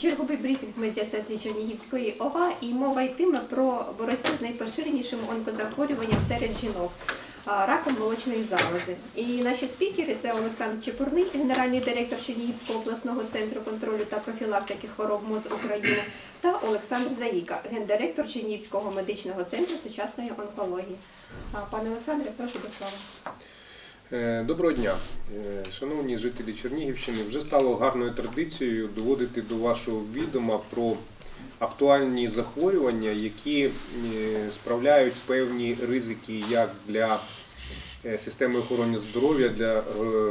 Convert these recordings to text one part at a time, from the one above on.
Черговий брифінг в медіа-центрі Чернігівської ОВА і мова йтиме про боротьбу з найпоширенішим онкозахворюванням серед жінок раком молочної залози. І наші спікери це Олександр Чепурний, генеральний директор Чернігівського обласного центру контролю та профілактики хвороб МОЗ України, та Олександр Заїка, гендиректор Чернігівського медичного центру сучасної онкології. Пане Олександре, прошу до слова. Е, Доброго дня, Е, шановні жителі Чернігівщини. Вже стало гарною традицією доводити до вашого відома про актуальні захворювання, які е, справляють певні ризики як для системи охорони здоров'я, для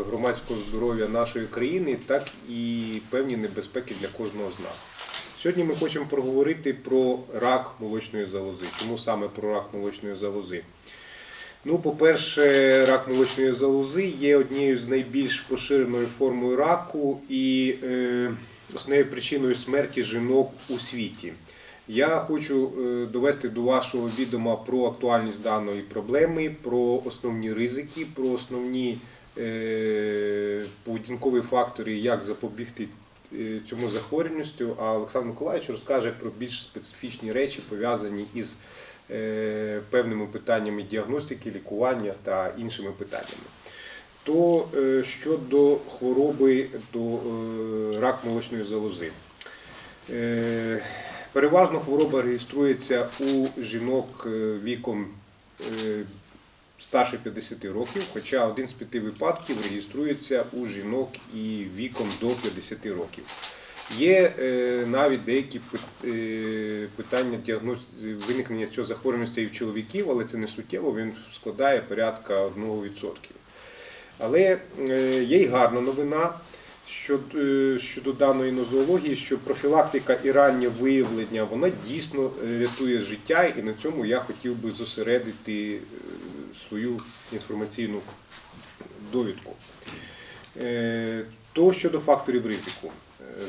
громадського здоров'я нашої країни, так і певні небезпеки для кожного з нас. Сьогодні ми хочемо проговорити про рак молочної залози. Чому саме про рак молочної залози? Ну, по-перше, рак молочної залози є однією з найбільш поширеною формою раку і е, основною причиною смерті жінок у світі. Я хочу е, довести до вашого відома про актуальність даної проблеми, про основні ризики, про основні е, поведінкові фактори, як запобігти е, цьому захворюваністю. А Олександр Миколаївич розкаже про більш специфічні речі, пов'язані із певними питаннями діагностики, лікування та іншими питаннями. То е, щодо хвороби до е, рак молочної залози. Е, Переважно хвороба реєструється у жінок е, віком е, старше 50 років, хоча один з п'яти випадків реєструється у жінок і віком до 50 років. Є е, навіть деякі е, питання виникнення цього захворюваності і в чоловіків, але це не суттєво, він складає порядка 1%. Але е, є й гарна новина щодо, щодо даної нозології, що профілактика і раннє виявлення вона дійсно рятує життя, і на цьому я хотів би зосередити свою інформаційну довідку. То щодо факторів ризику.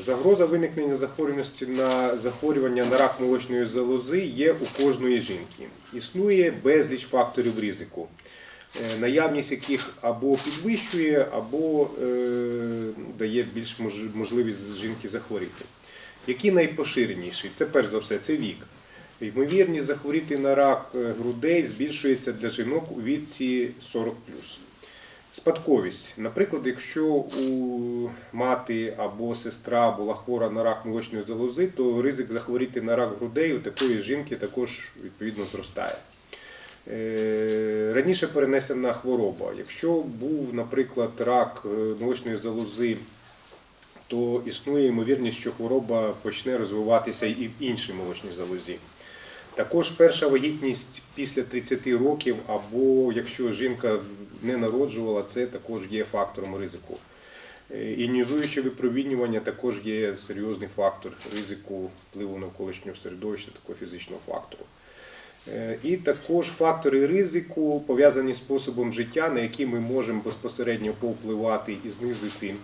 Загроза виникнення захворюваності на захворювання на рак молочної залози є у кожної жінки. Існує безліч факторів ризику, е, наявність яких або підвищує, або е, дає більш можливість жінки захворіти. Які найпоширеніші? Це перш за все, це вік. Ймовірність захворіти на рак е, грудей збільшується для жінок у віці 40 Спадковість. Наприклад, якщо у мати або сестра була хвора на рак молочної залози, то ризик захворіти на рак грудей у такої жінки також відповідно зростає. Е, Раніше перенесена хвороба. Якщо був, наприклад, рак е, молочної залози, то існує ймовірність, що хвороба почне розвиватися і в іншій молочній залозі. Також перша вагітність після 30 років, або якщо жінка не народжувала, це також є фактором ризику. Е, Іонізуюче випромінювання також є серйозний фактор ризику впливу навколишнього середовища, такого фізичного фактору. Е, І також фактори ризику пов'язані з способом життя, на який ми можемо безпосередньо повпливати і знизити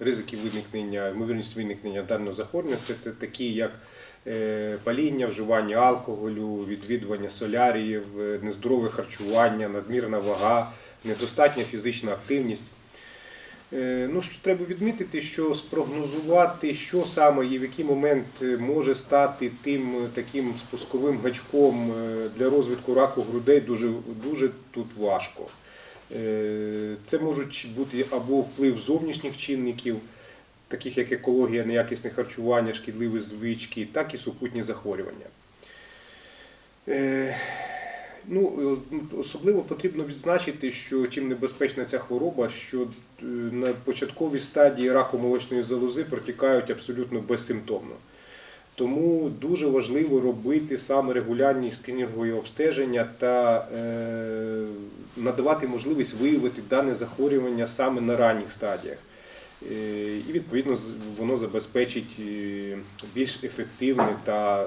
ризики виникнення, ймовірність виникнення даного захворювання. Це, такі, як е, паління, вживання алкоголю, відвідування соляріїв, е, нездорове харчування, надмірна вага, недостатня фізична активність. Е, Ну, що треба відмітити, що спрогнозувати, що саме і в який момент може стати тим таким спусковим гачком для розвитку раку грудей, дуже, дуже тут важко. Е, Це можуть бути або вплив зовнішніх чинників, таких як екологія, неякісне харчування, шкідливі звички, так і супутні захворювання. Е, Ну, е, особливо потрібно відзначити, що чим небезпечна ця хвороба, що на початковій стадії раку молочної залози протікають абсолютно безсимптомно. Тому дуже важливо робити саме регулярні скринінгові обстеження та е, надавати можливість виявити дане захворювання саме на ранніх стадіях. Е, І відповідно воно забезпечить е, більш ефективне та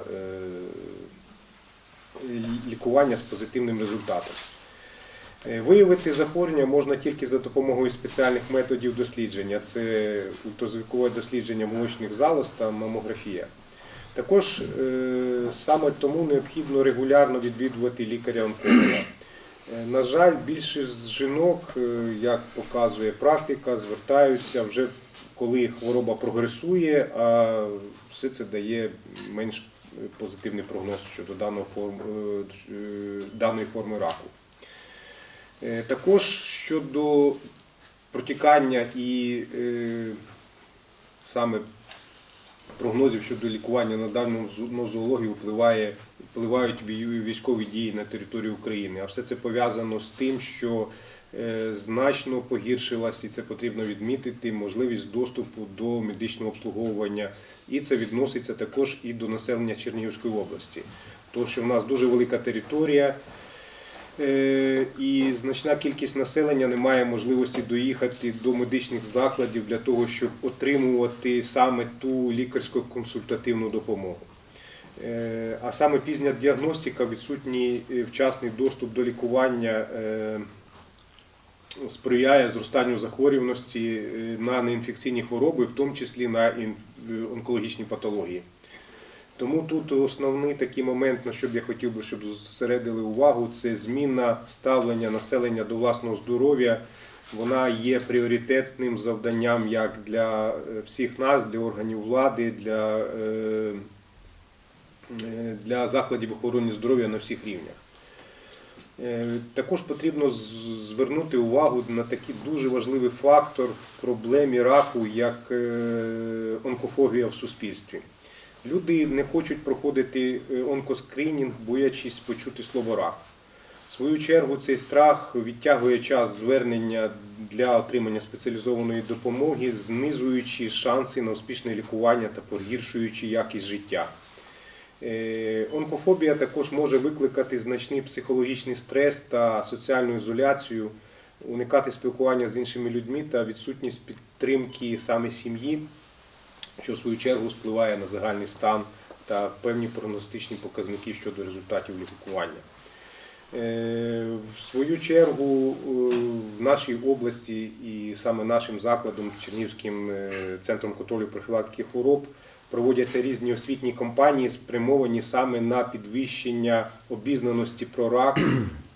лікування з позитивним результатом. Виявити захворювання можна тільки за допомогою спеціальних методів дослідження. Це ультразвукове дослідження молочних залоз та мамографія. Також е, саме тому необхідно регулярно відвідувати лікаря-онколога. Е, На жаль, більшість жінок, е, як показує практика, звертаються вже коли хвороба прогресує, а все це дає менш позитивний прогноз щодо даної форми раку. Також щодо протікання і саме прогнозів щодо лікування на даному зо- нозологію впливає, впливають військові дії на території України. А все це пов'язано з тим, що е, значно погіршилась, і це потрібно відмітити, можливість доступу до медичного обслуговування. І це відноситься також і до населення Чернігівської області. Тому що в нас дуже велика територія, і значна кількість населення не має можливості доїхати до медичних закладів для того, щоб отримувати саме ту лікарсько-консультативну допомогу. Е, А саме пізня діагностика, відсутній е, вчасний доступ до лікування е, сприяє зростанню захворюваності е, на неінфекційні хвороби, в тому числі на онкологічні патології. Тому тут основний такий момент, на що б я хотів би, щоб зосередили увагу, це зміна ставлення населення до власного здоров'я. Вона є пріоритетним завданням як для е, всіх нас, для органів влади, для, е, е, для закладів охорони здоров'я на всіх рівнях. Також потрібно звернути увагу на такий дуже важливий фактор в проблемі раку, як онкофобія в суспільстві. Люди не хочуть проходити е, онкоскринінг, боячись почути слово рак. В свою чергу цей страх відтягує час звернення для отримання спеціалізованої допомоги, знижуючи шанси на успішне лікування та погіршуючи якість життя. Е, Онкофобія також може викликати значний психологічний стрес та соціальну ізоляцію, уникати спілкування з іншими людьми та відсутність підтримки саме сім'ї, що в свою чергу впливає на загальний стан та певні прогностичні показники щодо результатів лікування. Е, В свою чергу е, в нашій області і саме нашим закладом, Чернігівським е, центром контролю профілактики хвороб, проводяться різні освітні кампанії, спрямовані саме на підвищення обізнаності про рак,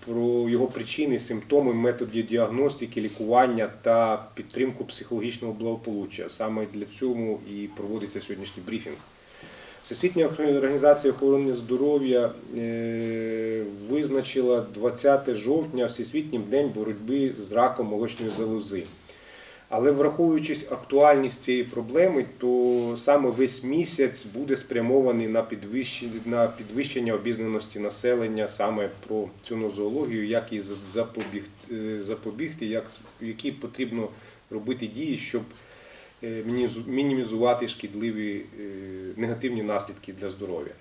про його причини, симптоми, методи діагностики, лікування та підтримку психологічного благополуччя. Саме для цього і проводиться сьогоднішній брифінг. Всесвітня організація охорони здоров'я е, визначила 20 жовтня Всесвітнім день боротьби з раком молочної залози. Але враховуючись актуальність цієї проблеми, то саме весь місяць буде спрямований на підвищення, на підвищення обізнаності населення саме про цю нозологію, як її запобігти, запобігти як, які потрібно робити дії, щоб е, мінімізувати шкідливі е, негативні наслідки для здоров'я.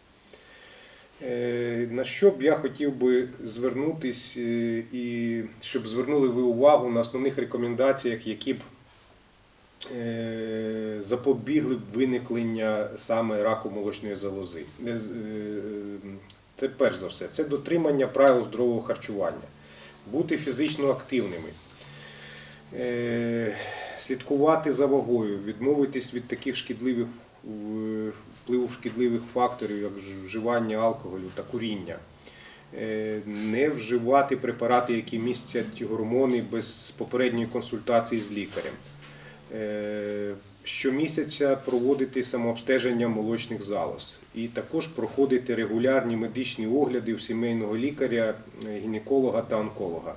Е, На що б я хотів би звернутись е, і щоб звернули ви увагу на основних рекомендаціях, які б е, запобігли б виникнення саме раку молочної залози. Е, е, Це перш за все, це дотримання правил здорового харчування, бути фізично активними, е, слідкувати за вагою, відмовитись від таких шкідливих впливу шкідливих факторів, як вживання алкоголю та куріння. Е, Не вживати препарати, які містять гормони без попередньої консультації з лікарем. Е, Щомісяця проводити самообстеження молочних залоз і також проходити регулярні медичні огляди у сімейного лікаря, е, гінеколога та онколога.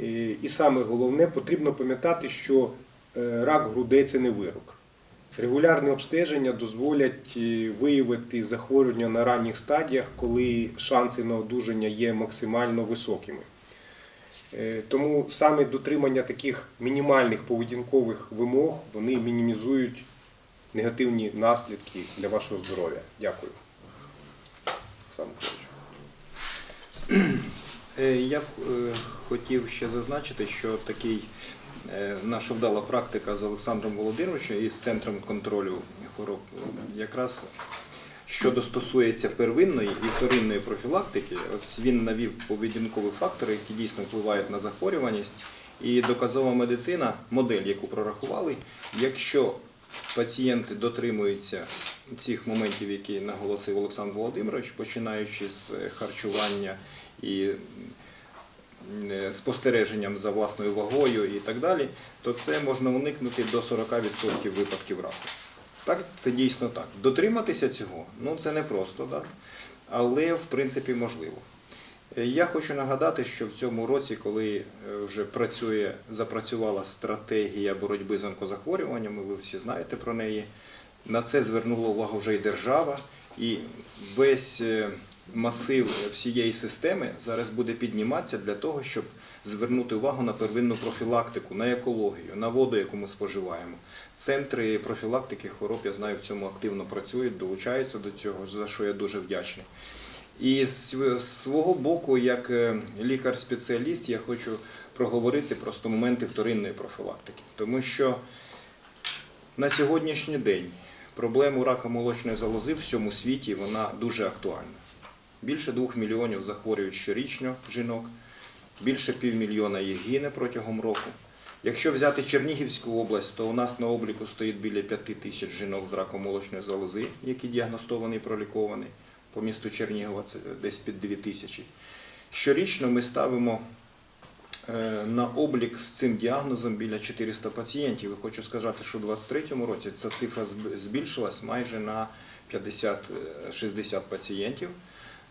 Е, І саме головне, потрібно пам'ятати, що рак грудей це не вирок. Регулярне обстеження дозволять виявити захворювання на ранніх стадіях, коли шанси на одужання є максимально високими. Е, Тому саме дотримання таких мінімальних поведінкових вимог вони мінімізують негативні наслідки для вашого здоров'я. Дякую. Е, Я б е, хотів ще зазначити, що такий наша вдала практика з Олександром Володимировичем і з центром контролю хвороб якраз щодо стосується первинної і вторинної профілактики, ось він навів поведінкові фактори, які дійсно впливають на захворюваність. І доказова медицина, модель, яку прорахували, якщо пацієнти дотримуються цих моментів, які наголосив Олександр Володимирович, починаючи з е, харчування і е, спостереженням за власною вагою і так далі, то це можна уникнути до 40% випадків раку. Так, це дійсно так. Дотриматися цього, ну це не просто, так? але в принципі можливо. Е, Я хочу нагадати, що в цьому році, коли е, вже працює, запрацювала стратегія боротьби з онкозахворюваннями, ви всі знаєте про неї, на це звернула увагу вже і держава, і весь е, масив всієї системи зараз буде підніматися для того, щоб звернути увагу на первинну профілактику, на екологію, на воду, яку ми споживаємо. Центри профілактики хвороб, я знаю, в цьому активно працюють, долучаються до цього, за що я дуже вдячний. І з свого боку, як е, лікар-спеціаліст, я хочу проговорити просто моменти вторинної профілактики. Тому що на сьогоднішній день проблему рака молочної залози в всьому світі вона дуже актуальна. Більше двох мільйонів захворюють щорічно жінок, більше півмільйона їх гине протягом року. Якщо взяти Чернігівську область, то у нас на обліку стоїть біля п'яти тисяч жінок з раком молочної залози, які діагностовані і проліковані. По місту Чернігова це десь під дві тисячі. Щорічно ми ставимо е, на облік з цим діагнозом біля 400 пацієнтів. І хочу сказати, що у 2023 році ця цифра збільшилась майже на 50-60 пацієнтів.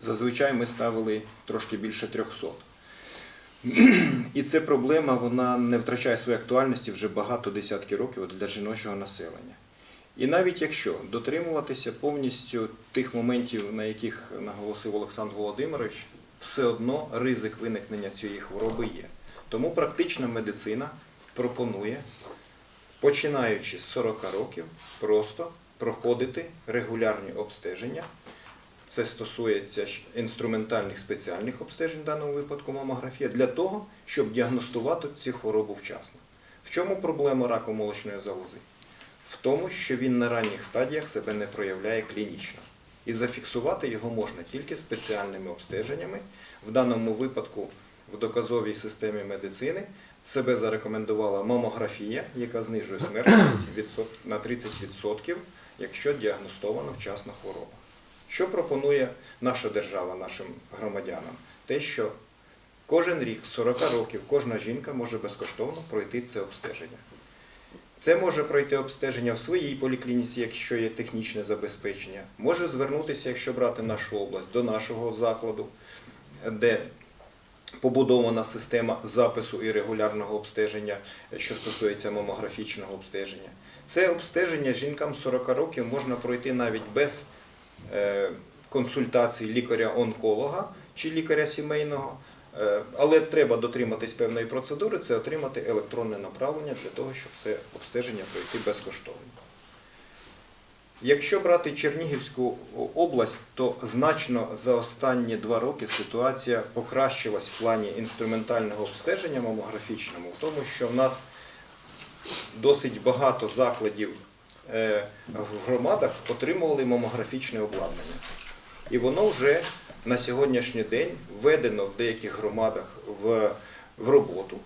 Зазвичай ми ставили трошки більше 300. І ця проблема вона не втрачає своєї актуальності вже багато десятків років для жіночого населення. І навіть якщо дотримуватися повністю тих моментів, на яких наголосив Олександр Володимирович, все одно ризик виникнення цієї хвороби є. Тому практична медицина пропонує, починаючи з 40 років, просто проходити регулярні обстеження. Це стосується інструментальних спеціальних обстежень, в даному випадку мамографія, для того, щоб діагностувати цю хворобу вчасно. В чому проблема раку молочної залози? В тому, що він на ранніх стадіях себе не проявляє клінічно. І зафіксувати його можна тільки спеціальними обстеженнями. В даному випадку в доказовій системі медицини себе зарекомендувала мамографія, яка знижує смертність на 30%, якщо діагностована вчасна хвороба. Що пропонує наша держава нашим громадянам? Те, що кожен рік з 40 років кожна жінка може безкоштовно пройти це обстеження. Це може пройти обстеження в своїй поліклініці, якщо є технічне забезпечення. Може звернутися, якщо брати нашу область, до нашого закладу, де побудована система запису і регулярного обстеження, що стосується мамографічного обстеження. Це обстеження жінкам 40 років можна пройти навіть без консультацій лікаря-онколога чи лікаря сімейного. Е, Але треба дотриматись певної процедури, це отримати електронне направлення для того, щоб це обстеження пройти безкоштовно. Якщо брати Чернігівську область, то значно за останні два роки ситуація покращилась в плані інструментального обстеження мамографічному, в тому, що в нас досить багато закладів е, в громадах отримували мамографічне обладнання. І воно вже на сьогоднішній день введено в деяких громадах в, в роботу.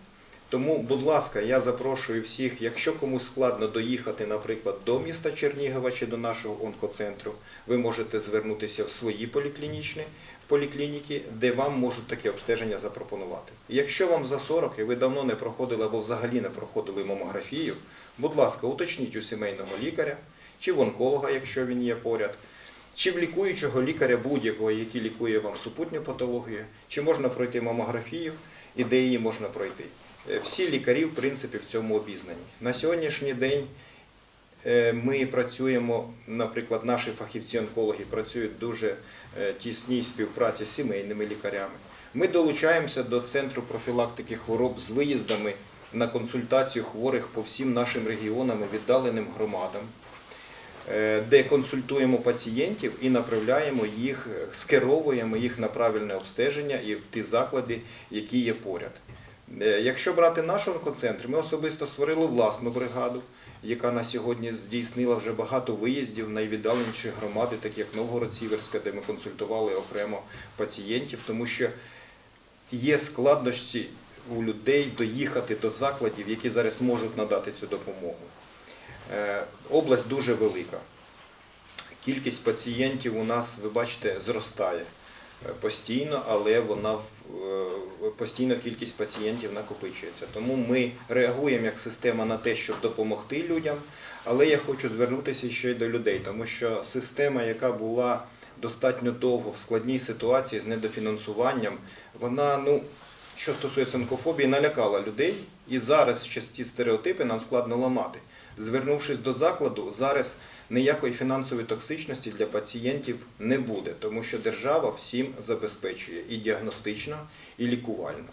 Тому, будь ласка, я запрошую всіх, якщо комусь складно доїхати, наприклад, до міста Чернігова чи до нашого онкоцентру, ви можете звернутися в свої поліклінічні поліклініки, де вам можуть таке обстеження запропонувати. Якщо вам за 40 і ви давно не проходили або взагалі не проходили мамографію, будь ласка, уточніть у сімейного лікаря чи в онколога, якщо він є поряд, чи в лікуючого лікаря будь-якого, який лікує вам супутню патологію, чи можна пройти мамографію і де її можна пройти. Е, Всі лікарі, в принципі, в цьому обізнані. На сьогоднішній день е, ми працюємо, наприклад, наші фахівці-онкологи працюють в дуже е, тісній співпраці з сімейними лікарями. Ми долучаємося до Центру профілактики хвороб з виїздами на консультацію хворих по всім нашим регіонам і віддаленим громадам е, де консультуємо пацієнтів і направляємо їх, скеровуємо їх на правильне обстеження і в ті заклади, які є поряд. Е, Якщо брати наш онкоцентр, ми особисто створили власну бригаду, яка на сьогодні здійснила вже багато виїздів в найвіддаленіші громади, такі як Новгород-Сіверська, де ми консультували окремо пацієнтів, тому що є складнощі у людей доїхати до закладів, які зараз можуть надати цю допомогу. Е, Область дуже велика. Кількість пацієнтів у нас, ви бачите, зростає. е, постійно, але вона е, постійно кількість пацієнтів накопичується. Тому ми реагуємо як система на те, щоб допомогти людям. Але я хочу звернутися ще й до людей, тому що система, яка була достатньо довго в складній ситуації з недофінансуванням, вона, ну, що стосується онкофобії, налякала людей. І зараз ще ці стереотипи нам складно ламати. Звернувшись до закладу, зараз ніякої фінансової токсичності для пацієнтів не буде, тому що держава всім забезпечує і діагностично, і лікувально.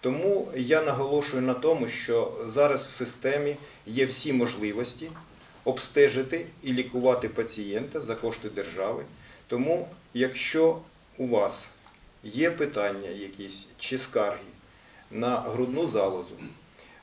Тому я наголошую на тому, що зараз в системі є всі можливості обстежити і лікувати пацієнта за кошти держави. Тому, якщо у вас є питання якісь чи скарги на грудну залозу,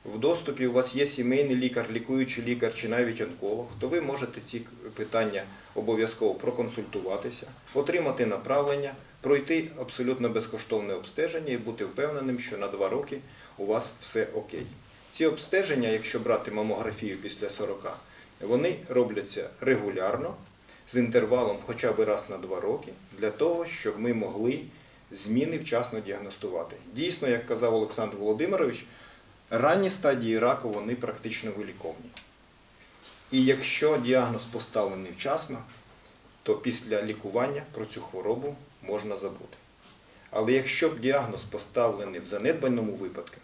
в доступі у вас є сімейний лікар, лікуючий лікар чи навіть онколог, то ви можете ці питання обов'язково проконсультуватися, отримати направлення, пройти абсолютно безкоштовне обстеження і бути впевненим, що на два роки у вас все окей. Ці обстеження, якщо брати мамографію після 40, вони робляться регулярно, з інтервалом хоча б раз на два роки, для того, щоб ми могли зміни вчасно діагностувати. Дійсно, як казав Олександр Володимирович, ранні стадії раку вони практично виліковні. І якщо діагноз поставлений вчасно, то після лікування про цю хворобу можна забути. Але якщо б діагноз поставлений в занедбаному випадку,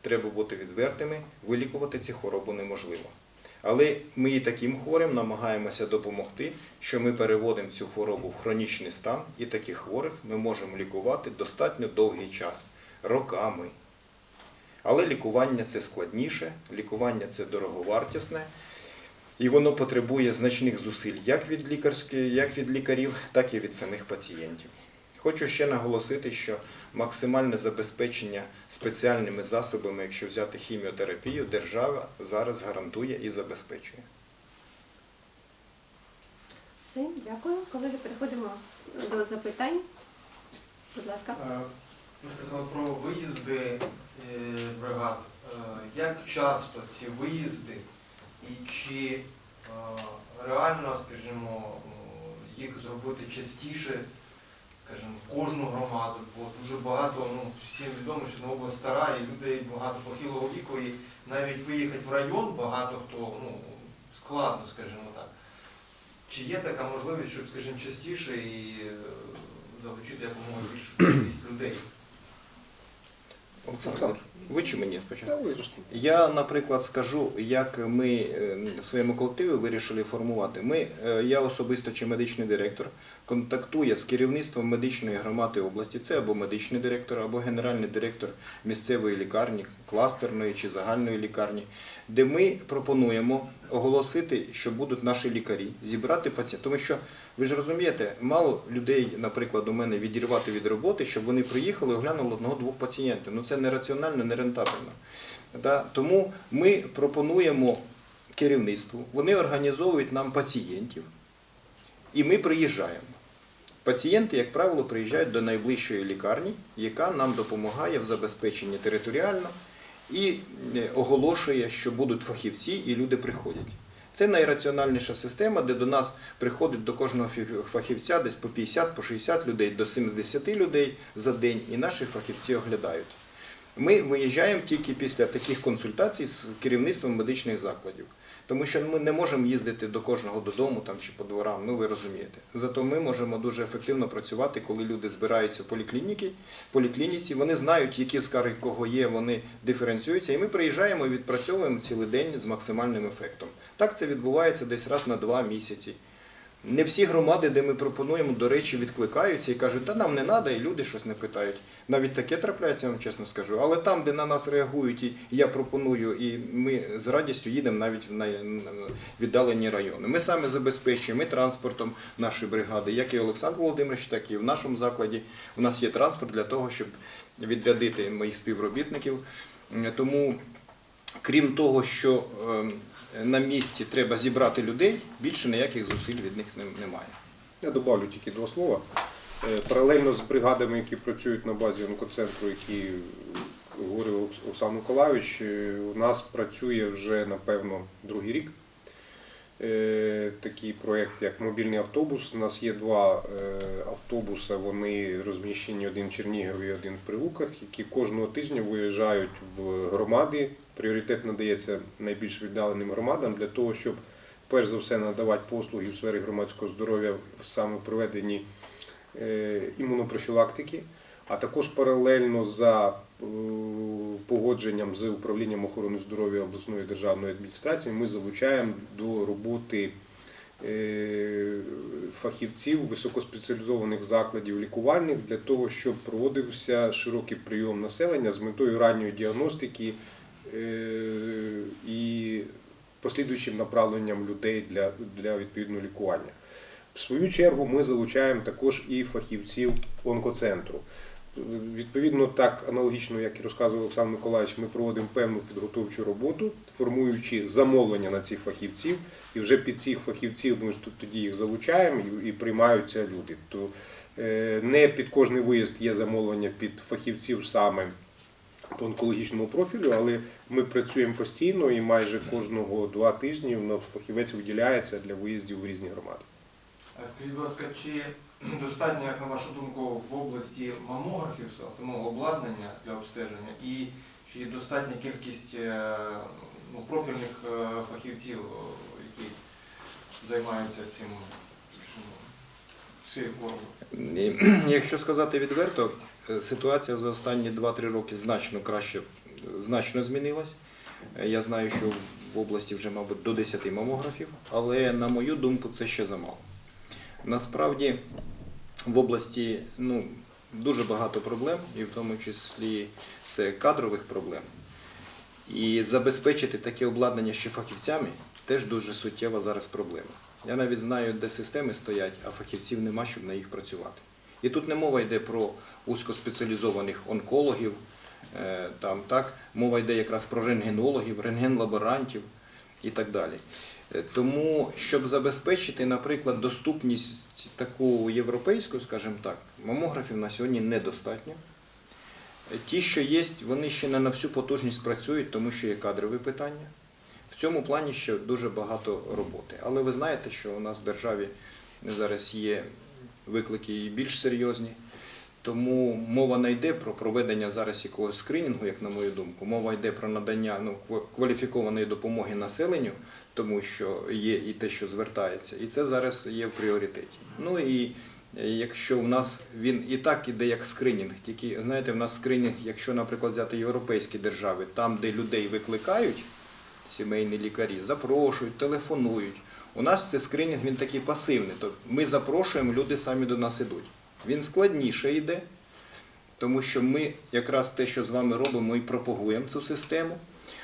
треба бути відвертими, вилікувати цю хворобу неможливо. Але ми і таким хворим намагаємося допомогти, що ми переводимо цю хворобу в хронічний стан, і таких хворих ми можемо лікувати достатньо довгий час, роками. Але лікування це складніше, лікування це дороговартісне, і воно потребує значних зусиль як від, як від лікарів, так і від самих пацієнтів. Хочу ще наголосити, що максимальне забезпечення спеціальними засобами, якщо взяти хіміотерапію, держава зараз гарантує і забезпечує. Все, дякую. Колеги, переходимо до запитань. Будь ласка. Е, Ви сказали про виїзди е, бригад. Е, Як часто ці виїзди і чи реально, скажімо, їх зробити частіше, скажімо, кожну громаду, бо дуже багато, ну, всім відомо, що область стара, і людей багато похилого віку, і навіть виїхати в район багато хто, ну, складно, скажімо так. Чи є така можливість, щоб, скажімо, частіше і е, залучити якомога більшу кількість людей? Олександр, ви чи мені спочатку? Я, наприклад, скажу, як ми е, в своєму колективі вирішили формувати. Ми, е, я особисто чи медичний директор, контактує з керівництвом медичної громади області. Це або медичний директор, або генеральний директор місцевої лікарні, кластерної чи загальної лікарні, де ми пропонуємо оголосити, що будуть наші лікарі, зібрати пацієнтів. Тому що ви ж розумієте, мало людей, наприклад, у мене відірвати від роботи, щоб вони приїхали і оглянули одного-двох пацієнтів. Ну це нераціонально, нерентабельно. Тому ми пропонуємо керівництву, вони організовують нам пацієнтів, і ми приїжджаємо. Пацієнти, як правило, приїжджають до найближчої лікарні, яка нам допомагає в забезпеченні територіально і е, оголошує, що будуть фахівці, і люди приходять. Це найраціональніша система, де до нас приходить до кожного фахівця десь по 50, по 60 людей, до 70 людей за день, і наші фахівці оглядають. Ми виїжджаємо тільки після таких консультацій з керівництвом медичних закладів. Тому що ми не можемо їздити до кожного додому там, чи по дворам, ну ви розумієте. Зато ми можемо дуже ефективно працювати, коли люди збираються в поліклініки, в поліклініці, вони знають, які скарги кого є, вони диференціюються, і ми приїжджаємо і відпрацьовуємо цілий день з максимальним ефектом. Так це відбувається десь раз на два місяці. Не всі громади, де ми пропонуємо, до речі, відкликаються і кажуть, та нам не треба, і люди щось не питають. Навіть таке трапляється, я вам чесно скажу. Але там, де на нас реагують, і я пропоную, і ми з радістю їдемо навіть в віддалені райони. Ми саме забезпечуємо і транспортом нашої бригади, як і Олександр Володимирович, так і в нашому закладі. У нас є транспорт для того, щоб відрядити моїх співробітників. Тому крім того, що ем, на місці треба зібрати людей, більше ніяких зусиль від них немає. Я добавлю тільки два слова. Е, Паралельно з бригадами, які працюють на базі онкоцентру, які говорив Оксан Миколайович, е, у нас працює вже, напевно, другий рік такий проєкт, як мобільний автобус. У нас є два е, автобуси, вони розміщені один в Чернігові, один в Прилуках, які кожного тижня виїжджають в громади. Пріоритет надається найбільш віддаленим громадам для того, щоб перш за все надавати послуги в сфері громадського здоров'я в саме проведенні е, імунопрофілактики, а також паралельно за е, погодженням з управлінням охорони здоров'я обласної державної адміністрації ми залучаємо до роботи е, фахівців високоспеціалізованих закладів лікувальних для того, щоб проводився широкий прийом населення з метою ранньої діагностики е, і послідуючим направленням людей для, для відповідного лікування. В свою чергу ми залучаємо також і фахівців онкоцентру. Відповідно, так аналогічно, як і розказував Олександр Миколаївич, ми проводимо певну підготовчу роботу, формуючи замовлення на цих фахівців, і вже під цих фахівців ми тоді їх залучаємо і, приймаються люди. То е, не під кожний виїзд є замовлення під фахівців саме по онкологічному профілю, але ми працюємо постійно і майже кожного два тижні у нас фахівець виділяється для виїздів у різні громади. А Скажіть, будь ласка, чи достатньо, як на вашу думку, в області мамографів самого обладнання для обстеження, і чи достатня кількість е, ну, профільних е, фахівців, е, які займаються цим скажімо, в сфері хвороби? І, Якщо сказати відверто, ситуація за останні 2-3 роки значно краще, значно змінилась. Я знаю, що в області вже, мабуть, до 10 мамографів, але на мою думку, це ще замало. Насправді в області ну, дуже багато проблем, і в тому числі це кадрових проблем. І забезпечити таке обладнання ще фахівцями теж дуже суттєва зараз проблема. Я навіть знаю, де системи стоять, а фахівців нема, щоб на їх працювати. І тут не мова йде про узкоспеціалізованих онкологів, е, там, так, мова йде якраз про рентгенологів, рентгенлаборантів і так далі. Тому, щоб забезпечити, наприклад, доступність таку європейську, скажімо так, мамографів на сьогодні недостатньо. Ті, що є, вони ще не на всю потужність працюють, тому що є кадрові питання. В цьому плані ще дуже багато роботи. Але ви знаєте, що у нас в державі зараз є виклики і більш серйозні. Тому мова не йде про проведення зараз якогось скринінгу, як на мою думку. Мова йде про надання ну, кваліфікованої допомоги населенню, тому що є і те, що звертається. І це зараз є в пріоритеті. Ну і е, якщо в нас він і так іде як скринінг, тільки знаєте, в нас скринінг, якщо, наприклад, взяти європейські держави, там, де людей викликають, сімейні лікарі, запрошують, телефонують. У нас це скринінг він такий пасивний. Тобто ми запрошуємо, люди самі до нас ідуть. Він складніше йде, тому що ми якраз те, що з вами робимо, ми пропагуємо цю систему.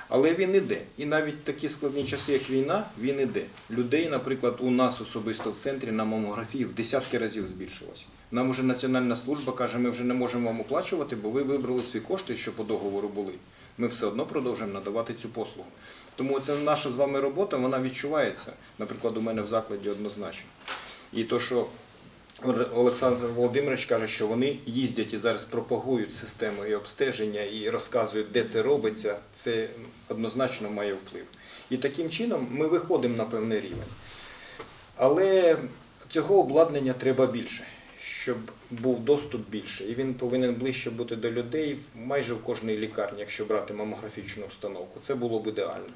Але він іде. І навіть такі складні часи, як війна, він іде. Людей, наприклад, у нас особисто в центрі на мамографії в десятки разів збільшилось. Нам уже Національна служба каже, ми вже не можемо вам оплачувати, бо ви вибрали свої кошти, що по договору були. Ми все одно продовжуємо надавати цю послугу. Тому це наша з вами робота, вона відчувається, наприклад, у мене в закладі однозначно. І то, що Олександр Володимирович каже, що вони їздять і зараз пропагують систему і обстеження і розказують, де це робиться, це однозначно має вплив. І таким чином ми виходимо на певний рівень. Але цього обладнання треба більше, щоб був доступ більше. І він повинен ближче бути до людей майже в кожній лікарні, якщо брати мамографічну установку. Це було б ідеально.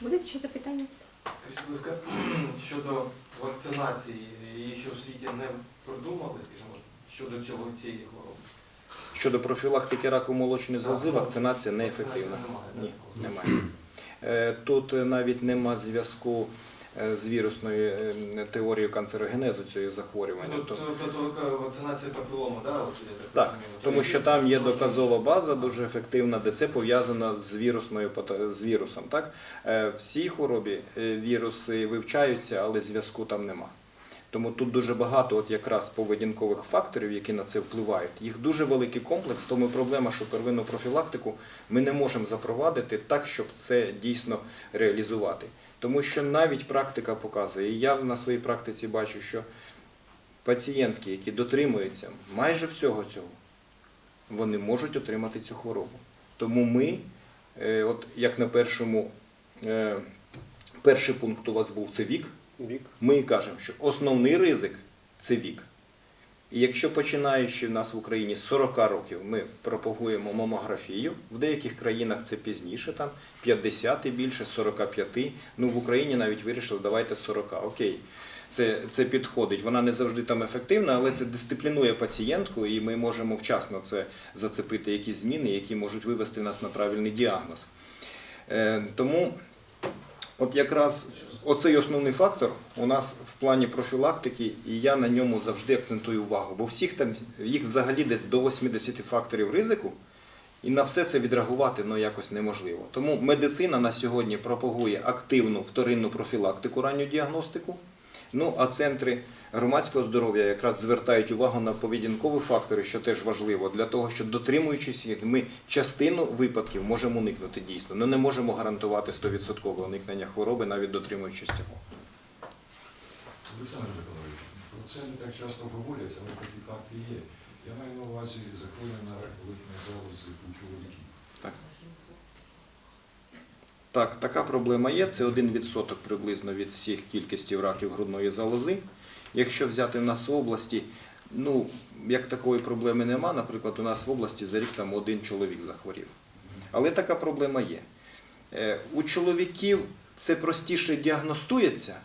Будуть ще запитання? Скажіть, будь ласка, щодо вакцинації, її ще в світі не продумали, скажімо, щодо цього цієї хвороби? Щодо профілактики раку молочної залози, вакцинація неефективна. Ні, немає. Е, Тут навіть нема зв'язку з вірусною е, теорією канцерогенезу цього захворювання. Ну, то, то, то, вакцинація папілому, да? От, я Так, тому що там є доказова база дуже ефективна, де це пов'язано з вірусною з вірусом. Так? Е, В цій хворобі е, віруси вивчаються, але зв'язку там нема. Тому тут дуже багато от якраз поведінкових факторів, які на це впливають. Їх дуже великий комплекс, тому проблема, що первинну профілактику ми не можемо запровадити так, щоб це дійсно реалізувати. Тому що навіть практика показує, і я на своїй практиці бачу, що пацієнтки, які дотримуються майже всього цього, вони можуть отримати цю хворобу. Тому ми, е, от як на першому е, Перший пункт у вас був це вік. Вік. Ми кажемо, що основний ризик це вік. І якщо починаючи в нас в Україні з 40 років, ми пропагуємо мамографію, в деяких країнах це пізніше, там 50 і більше, 45. Ну в Україні навіть вирішили, давайте 40. Окей. Це, це підходить. Вона не завжди там ефективна, але це дисциплінує пацієнтку, і ми можемо вчасно це зацепити якісь зміни, які можуть вивести нас на правильний діагноз. Е, тому От якраз оцей основний фактор у нас в плані профілактики, і я на ньому завжди акцентую увагу, бо всіх там їх взагалі десь до 80 факторів ризику, і на все це відреагувати ну, якось неможливо. Тому медицина на сьогодні пропагує активну вторинну профілактику, ранню діагностику. Ну а центри громадського здоров'я якраз звертають увагу на поведінкові фактори, що теж важливо, для того, що дотримуючись їх, ми частину випадків можемо уникнути дійсно. Ну не можемо гарантувати 100% уникнення хвороби, навіть дотримуючись цього. Олександр Миколаївич, про це не так часто говорять, але такі факти є. Я маю на увазі захворювання на рак молочної залози у чоловіків. Так. Так, така проблема є. Це 1% приблизно від всіх кількістів раків грудної залози. Якщо взяти в нас в області, ну, як такої проблеми нема, наприклад, у нас в області за рік там один чоловік захворів. Але така проблема є. Е, У чоловіків це простіше діагностується,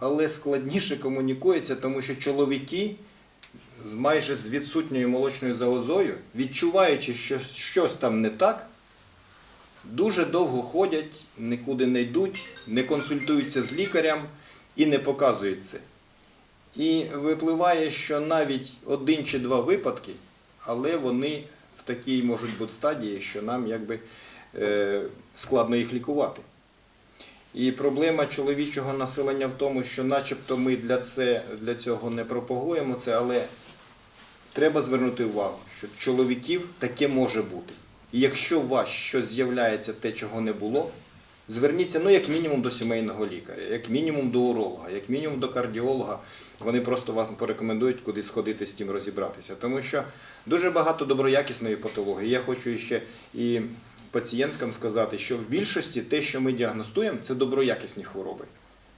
але складніше комунікується, тому що чоловіки майже з відсутньою молочною залозою, відчуваючи, що щось там не так, дуже довго ходять, нікуди не йдуть, не консультуються з лікарем і не показують це. І випливає, що навіть один чи два випадки, але вони в такій можуть бути стадії, що нам якби е, складно їх лікувати. І проблема чоловічого населення в тому, що начебто ми для, це, для цього не пропагуємо це, але треба звернути увагу, що чоловіків таке може бути. І якщо у вас щось з'являється те, чого не було, зверніться ну, як мінімум до сімейного лікаря, як мінімум до уролога, як мінімум до кардіолога. Вони просто вас порекомендують куди сходити з тим розібратися. Тому що дуже багато доброякісної патології. Я хочу ще і пацієнткам сказати, що в більшості те, що ми діагностуємо, це доброякісні хвороби.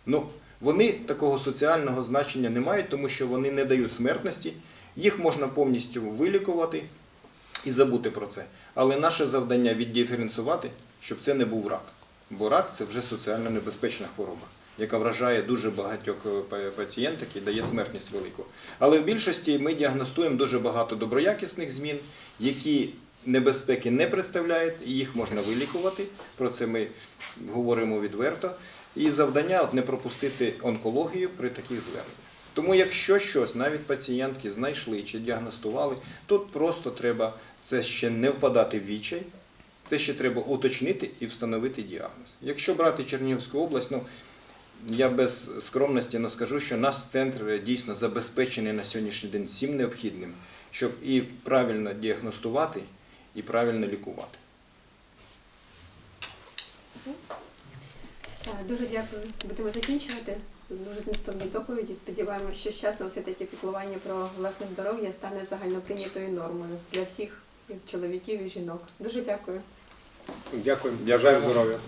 Ну, вони такого соціального значення не мають, тому що вони не дають смертності, їх можна повністю вилікувати і забути про це. Але наше завдання віддиференціювати, щоб це не був рак. Бо рак це вже соціально небезпечна хвороба, яка вражає дуже багатьох е, пацієнток і дає смертність велику. Але в більшості ми діагностуємо дуже багато доброякісних змін, які небезпеки не представляють, і їх можна вилікувати. Про це ми говоримо відверто. І завдання от не пропустити онкологію при таких зверненнях. Тому якщо щось, навіть пацієнтки знайшли чи діагностували, тут просто треба це ще не впадати в відчай, це ще треба уточнити і встановити діагноз. Якщо брати Чернігівську область, ну я без скромності не скажу, що наш центр дійсно забезпечений на сьогоднішній день всім необхідним, щоб і правильно діагностувати, і правильно лікувати. Е, Дуже дякую. Будемо закінчувати. Дуже змістовні доповіді. Сподіваємося, що з часом все-таки піклування про власне здоров'я стане загальноприйнятою нормою для всіх і чоловіків і жінок. Дуже. Дякую. Дякую. Бажаю здоров'я.